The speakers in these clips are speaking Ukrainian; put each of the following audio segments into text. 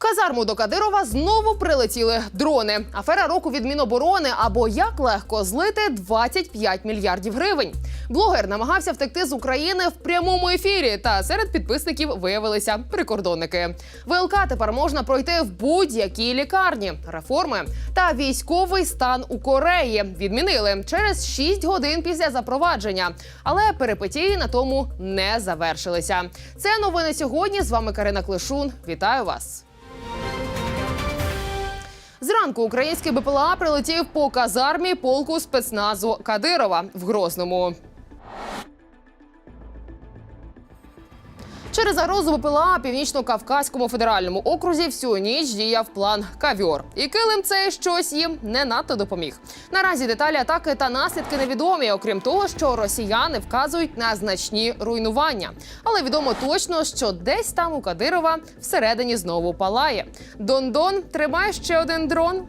казарму до Кадирова знову прилетіли дрони. Афера року від Міноборони або як легко злити 25 мільярдів гривень. Блогер намагався втекти з України в прямому ефірі. Та серед підписників виявилися прикордонники. ВЛК тепер можна пройти в будь-якій лікарні. Реформи та військовий стан у Кореї відмінили через 6 годин після запровадження. Але перипетії на тому не завершилися. Це новини сьогодні. З вами Карина Клишун. Вітаю вас. Зранку український БПЛА прилетів по казармі полку спецназу Кадирова в Грозному. Через загрозу БПЛА північно-кавказькому федеральному окрузі всю ніч діяв план кавьор. І килим цей щось їм не надто допоміг. Наразі деталі атаки та наслідки невідомі, окрім того, що росіяни вказують на значні руйнування. Але відомо точно, що десь там у Кадирова всередині знову палає. Дон-дон, тримай ще один дрон.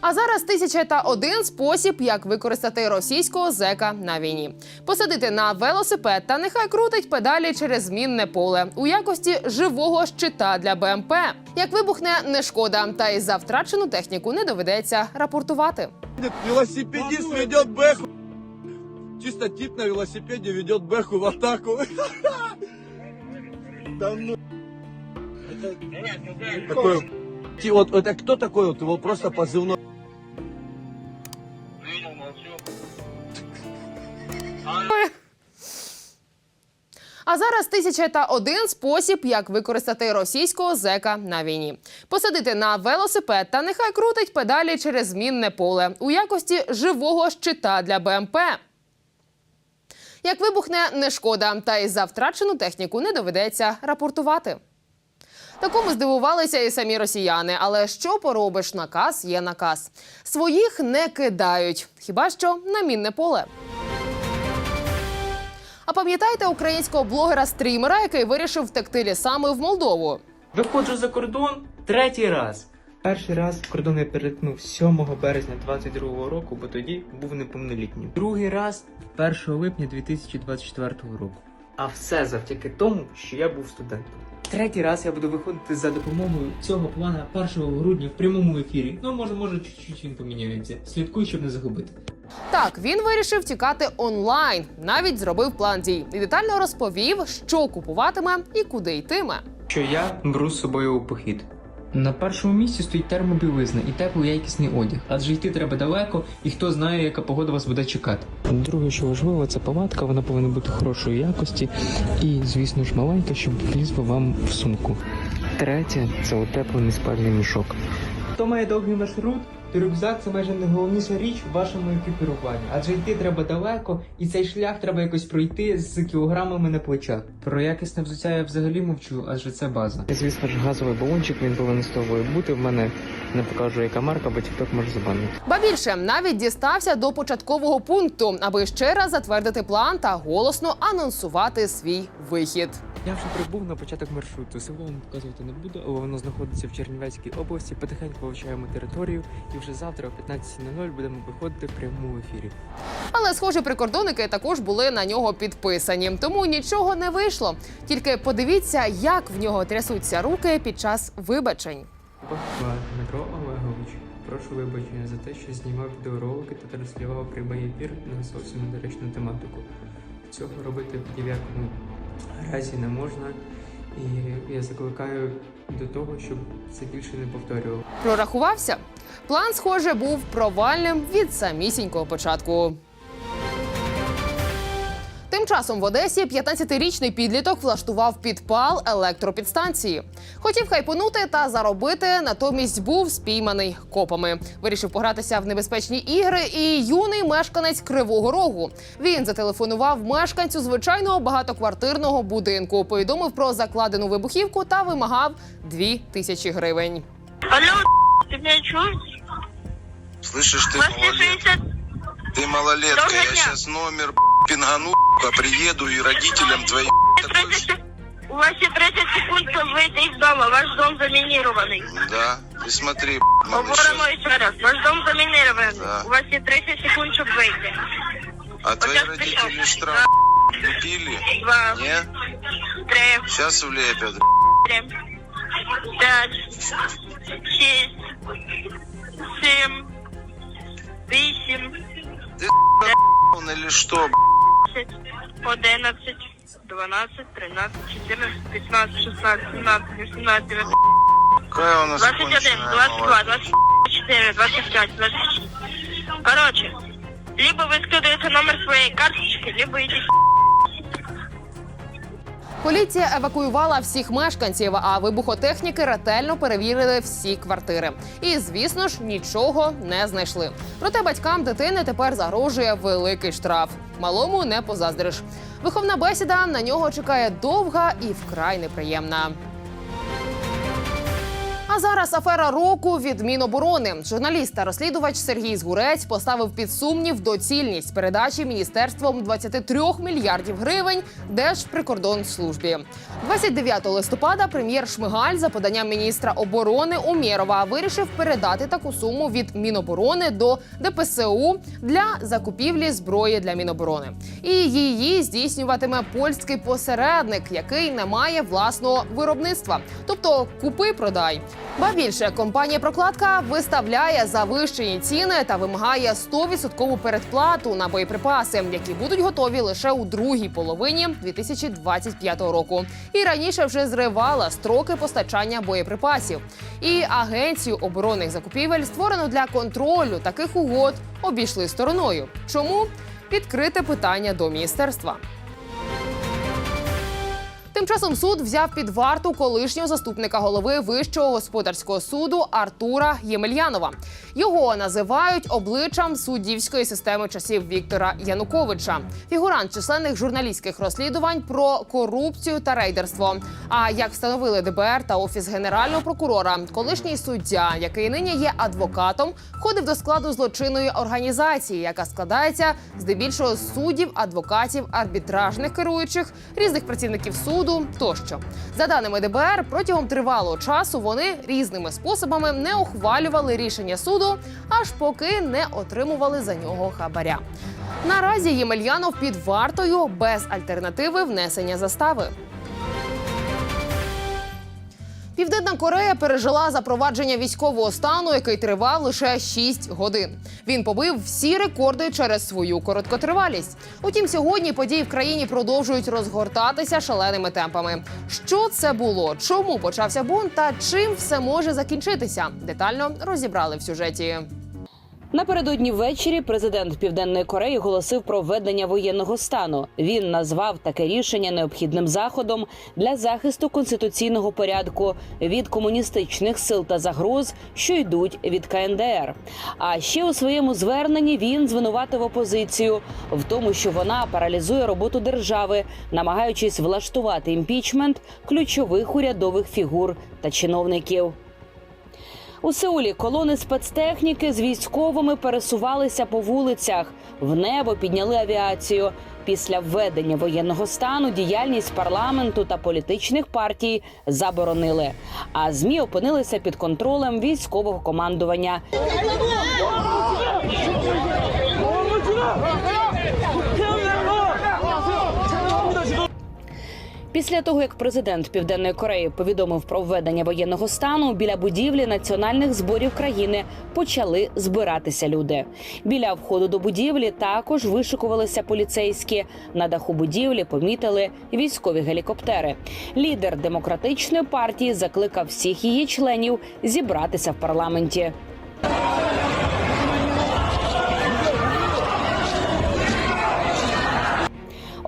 А зараз тисяча та один спосіб, як використати російського зека на війні: посадити на велосипед та нехай крутить педалі через змінне поле у якості живого щита для БМП. Як вибухне, не шкода, та й за втрачену техніку не доведеться рапортувати. Велосипедист ведет бэху. Чисто тип на велосипеде ведет бэху в атаку. Да ну. Это Ти- Вот это кто такой? Вот его просто позывной. А зараз тисяча та один спосіб, як використати російського зека на війні: посадити на велосипед та нехай крутить педалі через змінне поле у якості живого щита для БМП. Як вибухне, не шкода, та й за втрачену техніку не доведеться рапортувати. Такому здивувалися і самі росіяни. Але що поробиш, наказ є наказ. Своїх не кидають, хіба що на мінне поле. А пам'ятаєте українського блогера-стрімера, який вирішив втекти лісами в Молдову? Виходжу за кордон третій раз. Перший раз кордон я перетнув 7 березня 22 року, бо тоді був неповнолітнім. Другий раз 1 липня 2024 року. А все завдяки тому, що я був студентом. Третій раз я буду виходити за допомогою цього плана 1 грудня в прямому ефірі. Ну, може, може, чуть-чуть він поміняється. Слідкуй, щоб не загубити. Так, він вирішив тікати онлайн, навіть зробив план дій і детально розповів, що купуватиме і куди йтиме. що я беру з собою у похід. На першому місці стоїть термобілизна і теплий якісний одяг, адже йти треба далеко, і хто знає, яка погода вас буде чекати. Друге, що важливо, це палатка, вона повинна бути хорошої якості і, звісно ж, маленька, щоб влізла вам в сумку. Третє це утеплений спальний мішок. Хто має довгий маршрут, то рюкзак це майже найголовніша річ в вашому екіпіруванні, адже йти треба далеко, і цей шлях треба якось пройти з кілограмами на плечах. Про якісне взуття я взагалі мовчу, адже це база. Звісно ж, газовий балончик він повинен з тобою бути. В мене не покажу, яка марка, бо TikTok може забанити. Ба більше навіть дістався до початкового пункту, аби ще раз затвердити план та голосно анонсувати свій вихід. Я вже прибув на початок маршруту. Село вам показувати не буду, але воно знаходиться в Чернівецькій області. Потихеньку вивчаємо територію, і вже завтра о 15.00 будемо виходити в прямому ефірі. Але, схоже, прикордонники також були на нього підписані, тому нічого не вийшло. Тільки подивіться, як в нього трясуться руки під час вибачень. Дмитро Олегович. Прошу вибачення за те, що знімав відеоролики та транслював прямий ефір на зовсім недоречну тематику. Цього робити в якому разі не можна, і я закликаю до того, щоб це більше не повторював. Прорахувався. План, схоже, був провальним від самісінького початку. Тим часом в Одесі 15-річний підліток влаштував підпал електропідстанції. Хотів хайпонути та заробити, натомість був спійманий копами. Вирішив погратися в небезпечні ігри. І юний мешканець Кривого Рогу. Він зателефонував мешканцю звичайного багатоквартирного будинку, повідомив про закладену вибухівку та вимагав 2 тисячі гривень. Алло, ты меня чуешь? Слышишь, ты После малолетка. 60... Ты малолетка, Доброго я дня. сейчас номер пингану, а приеду и родителям твоим... У вас еще 30 секунд, чтобы выйти из дома. Ваш дом заминированный. Да. И смотри, малыш. Говорю еще раз. Ваш дом заминированный. Да. У вас еще 30 секунд, чтобы выйти. А вот твои родители пришел. штраф да. купили? Два. Не? Три. Сейчас влепят. Три. Пять. Шесть. Семь. Восемь. Ты да. или что, блядь? 10, 11, 12, 13, 14, 15, 16, 17, 18, 19, 21, 22, 24, 25, 26. Короче, либо вы скидываете номер своей карточки, либо идите Поліція евакуювала всіх мешканців, а вибухотехніки ретельно перевірили всі квартири. І, звісно ж, нічого не знайшли. Проте батькам дитини тепер загрожує великий штраф. Малому не позаздриш. Виховна бесіда на нього чекає довга і вкрай неприємна. Зараз афера року від Міноборони. Журналіст та розслідувач Сергій Згурець поставив під сумнів доцільність передачі міністерством 23 мільярдів гривень Держприкордонслужбі. 29 листопада прем'єр Шмигаль за поданням міністра оборони Умєрова вирішив передати таку суму від Міноборони до ДПСУ для закупівлі зброї для Міноборони. І її здійснюватиме польський посередник, який не має власного виробництва. Тобто купи продай. Ба більше компанія Прокладка виставляє завищені ціни та вимагає 100% передплату на боєприпаси, які будуть готові лише у другій половині 2025 року. І раніше вже зривала строки постачання боєприпасів. І агенцію оборонних закупівель створено для контролю таких угод обійшли стороною. Чому відкрите питання до міністерства? Тим часом суд взяв під варту колишнього заступника голови Вищого господарського суду Артура Ємельянова. Його називають обличчям суддівської системи часів Віктора Януковича. Фігурант численних журналістських розслідувань про корупцію та рейдерство. А як встановили ДБР та офіс генерального прокурора, колишній суддя, який нині є адвокатом, входив до складу злочинної організації, яка складається здебільшого суддів, адвокатів, арбітражних керуючих, різних працівників суду тощо. За даними ДБР, протягом тривалого часу вони різними способами не ухвалювали рішення суду, аж поки не отримували за нього хабаря. Наразі Ємельянов під вартою без альтернативи внесення застави. Південна Корея пережила запровадження військового стану, який тривав лише 6 годин. Він побив всі рекорди через свою короткотривалість. Утім, сьогодні події в країні продовжують розгортатися шаленими темпами. Що це було? Чому почався бунт та чим все може закінчитися? Детально розібрали в сюжеті. Напередодні ввечері президент Південної Кореї оголосив про введення воєнного стану. Він назвав таке рішення необхідним заходом для захисту конституційного порядку від комуністичних сил та загроз, що йдуть від КНДР. А ще у своєму зверненні він звинуватив опозицію в тому, що вона паралізує роботу держави, намагаючись влаштувати імпічмент ключових урядових фігур та чиновників. У Сеулі колони спецтехніки з військовими пересувалися по вулицях. В небо підняли авіацію. Після введення воєнного стану діяльність парламенту та політичних партій заборонили. А змі опинилися під контролем військового командування. Після того, як президент Південної Кореї повідомив про введення воєнного стану, біля будівлі національних зборів країни почали збиратися люди. Біля входу до будівлі також вишикувалися поліцейські. На даху будівлі помітили військові гелікоптери. Лідер демократичної партії закликав всіх її членів зібратися в парламенті.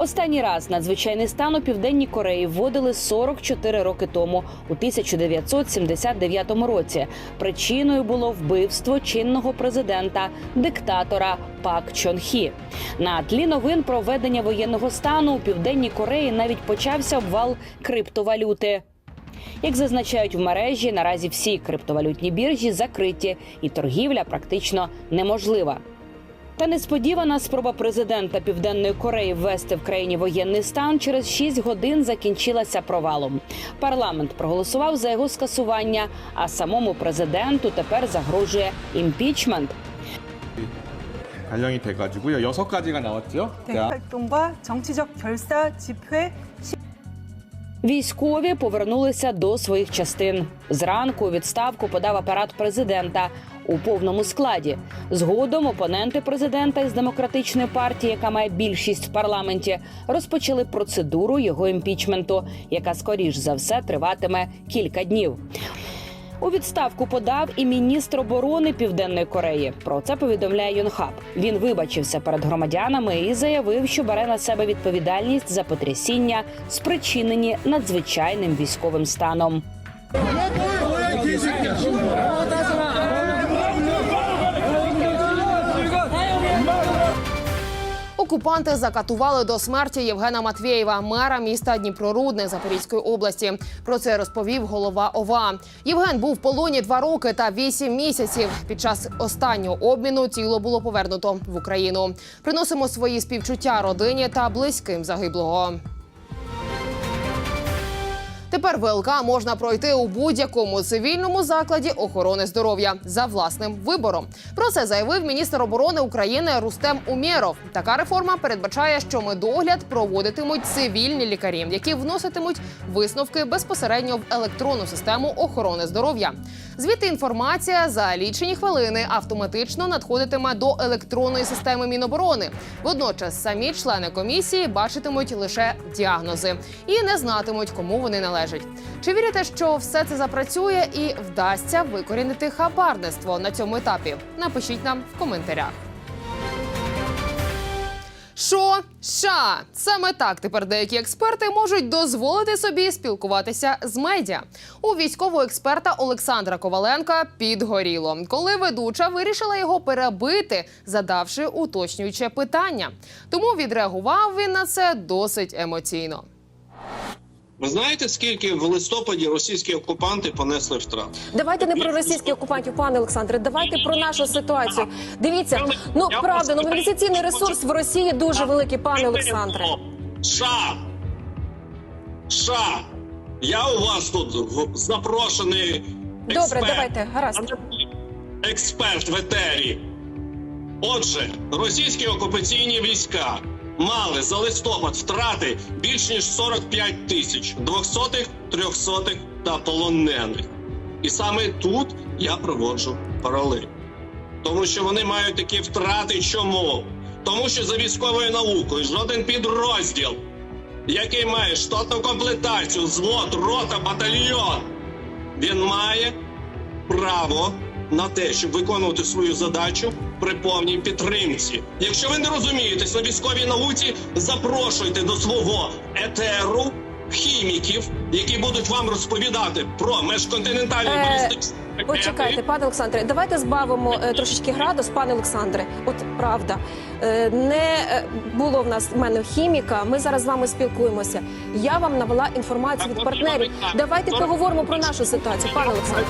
Останній раз надзвичайний стан у південній Кореї вводили 44 роки тому, у 1979 році. Причиною було вбивство чинного президента, диктатора Пак Чон Хі. На тлі новин про введення воєнного стану у південній Кореї навіть почався обвал криптовалюти. Як зазначають в мережі, наразі всі криптовалютні біржі закриті, і торгівля практично неможлива. Та несподівана спроба президента Південної Кореї ввести в країні воєнний стан через 6 годин закінчилася провалом. Парламент проголосував за його скасування, а самому президенту тепер загрожує імпічмент. 발령이 돼가지고요. 여섯 가지가 나왔죠. 네, 자, 활동과 정치적 결사 집회 Військові повернулися до своїх частин. Зранку у відставку подав апарат президента у повному складі. Згодом опоненти президента із демократичної партії, яка має більшість в парламенті, розпочали процедуру його імпічменту, яка скоріш за все триватиме кілька днів. У відставку подав і міністр оборони Південної Кореї. Про це повідомляє Йонхаб. Він вибачився перед громадянами і заявив, що бере на себе відповідальність за потрясіння, спричинені надзвичайним військовим станом. Окупанти закатували до смерті Євгена Матвєєва, мера міста Дніпрорудне Запорізької області. Про це розповів голова ОВА. Євген був в полоні два роки та вісім місяців. Під час останнього обміну тіло було повернуто в Україну. Приносимо свої співчуття родині та близьким загиблого. Тепер ВЛК можна пройти у будь-якому цивільному закладі охорони здоров'я за власним вибором. Про це заявив міністр оборони України Рустем Умєров. Така реформа передбачає, що медогляд проводитимуть цивільні лікарі, які вноситимуть висновки безпосередньо в електронну систему охорони здоров'я. Звідти інформація за лічені хвилини автоматично надходитиме до електронної системи Міноборони. Водночас самі члени комісії бачитимуть лише діагнози і не знатимуть, кому вони належать. Чи вірите, що все це запрацює і вдасться викорінити хабарництво на цьому етапі? Напишіть нам в коментарях. Що США? саме так тепер деякі експерти можуть дозволити собі спілкуватися з медіа. У військового експерта Олександра Коваленка підгоріло, коли ведуча вирішила його перебити, задавши уточнююче питання. Тому відреагував він на це досить емоційно. Ви знаєте, скільки в листопаді російські окупанти понесли втрат? Давайте не про російських окупантів, пане Олександре. Давайте про нашу ситуацію. Дивіться, ну правда, ну мобілізаційний ресурс в Росії дуже великий, пане Олександре. США! США! Я у вас тут запрошений Добре, давайте, гаразд. Експерт в етері. Отже, російські окупаційні війська мали за листопад втрати більш ніж 45 тисяч двохсотих, трьохсотих та полонених. І саме тут я проводжу паралель. Тому що вони мають такі втрати. Чому? Тому що за військовою наукою жоден підрозділ, який має штатну комплектацію, звод, рота, батальйон, він має право на те, щоб виконувати свою задачу при повній підтримці. Якщо ви не розумієтесь на військовій науці, запрошуйте до свого етеру хіміків, які будуть вам розповідати про межконтинентальні Е, балістичні ракети. Почекайте, пане Олександре, давайте збавимо е, трошечки градус, пане Олександре. От правда, е, не е, було в нас в мене хіміка. Ми зараз з вами спілкуємося. Я вам навела інформацію від партнерів. Давайте поговоримо про нашу ситуацію, пане Олександре.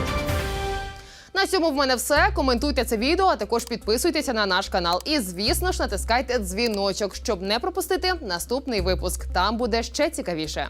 На цьому в мене все. Коментуйте це відео, а також підписуйтеся на наш канал. І звісно ж натискайте дзвіночок, щоб не пропустити наступний випуск. Там буде ще цікавіше.